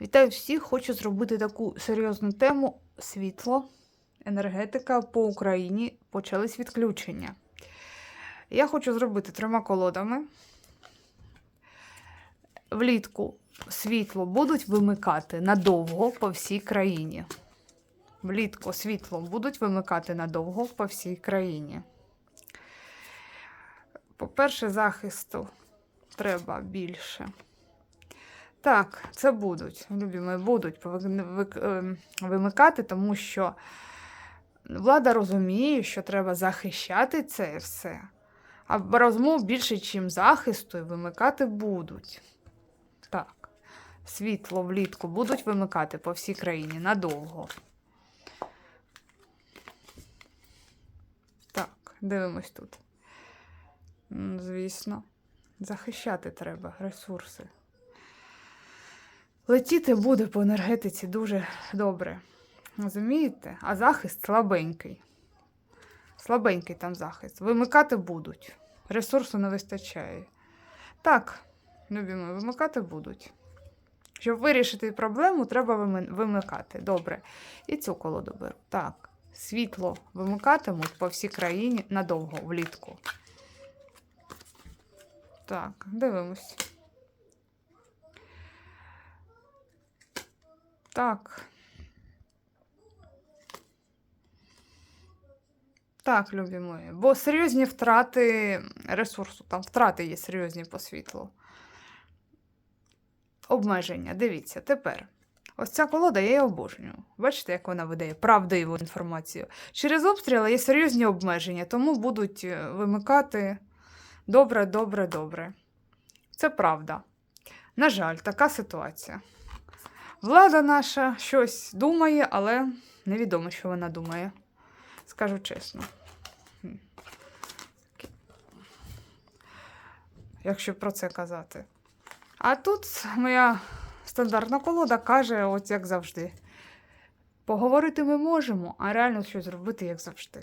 Вітаю всіх! Хочу зробити таку серйозну тему світло, енергетика по Україні. Почались відключення. Я хочу зробити трьома колодами. Влітку світло будуть вимикати надовго по всій країні. Влітку світло будуть вимикати надовго по всій країні. По-перше, захисту треба більше. Так, це будуть, любі будуть ем, вимикати, тому що влада розуміє, що треба захищати це все. А розмов більше, чим захисту, і вимикати будуть. Так, світло влітку будуть вимикати по всій країні надовго. Так, дивимось тут. Звісно, захищати треба ресурси. Летіти буде по енергетиці дуже добре. Розумієте? А захист слабенький. Слабенький там захист. Вимикати будуть. Ресурсу не вистачає. Так, любимо, вимикати будуть. Щоб вирішити проблему, треба вимикати. Добре. І цю колоду беру. Так. Світло вимикатимуть по всій країні надовго влітку. Так, дивимось. Так. Так, любі мої. Бо серйозні втрати ресурсу, там втрати є серйозні по світлу. Обмеження. Дивіться, тепер. Ось ця колода я її обожнюю. Бачите, як вона видає правдиву інформацію. Через обстріли є серйозні обмеження, тому будуть е, вимикати добре, добре, добре. Це правда. На жаль, така ситуація. Влада наша щось думає, але невідомо, що вона думає. Скажу чесно. Якщо про це казати. А тут моя стандартна колода каже, от як завжди. Поговорити ми можемо, а реально щось зробити, як завжди.